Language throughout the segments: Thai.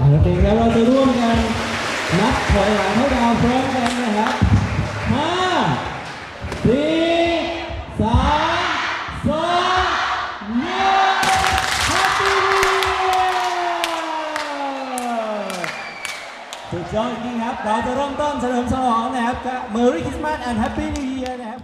ร่วมกันนับถอยหลังให้ดาวพร้อมกันนะครับห้าสี่สามสองหนึ่ง Happy New Year สุดยอดจริงครับ เราจะเริ่มต้นเฉลิมฉลองนะครับกับ Merry Christmas and Happy New Year นะครับ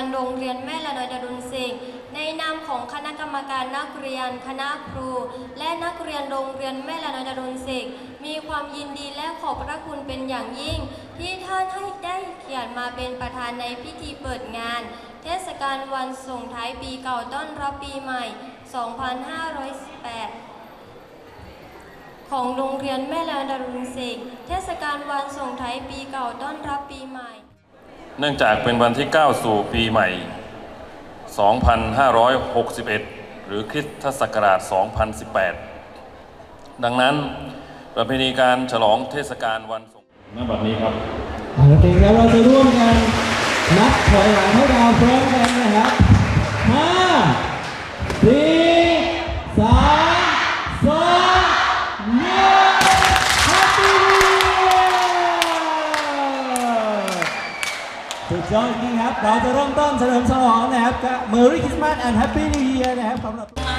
การโรงเรียนแม่ละนอยดารุณสิงห์ในนามของคณะกรรมการนักเรียน คณะครู และนักเรียนโรงเรียนแม่ละนอยดารุณสิงห์มีความยินดีและขอบพระคุณเป็นอย่างยิ่ง ที่ท่านให้ได้เกียรติมาเป็นประธานในพิธีเปิดงาน เทศกาลวันส่งท้ายปีเก่าต้อนรับปีใหม่ 2518ของโรงเรียนแม่ลาดารุณเสกเทศกาลวันส่งท้ายปีเก่าต้อนรับปีใหม่ เนื่องจากเป็นวันที่ 9 สู่ปีใหม่ 2561 หรือคริสตศักราช 2018 ดังนั้นประเพณีการฉลองเทศกาลวันสงณบัดนี้ครับเอาละครับแล้วเราจะร่วมกันนับถอยหลังให้ดาวพร้อมกันนะครับ สุดยอดจริงครับ เราจะเริ่มต้นเฉลิมฉลองนะครับกับ Merry Christmas and Happy New Year นะครับสำหรับ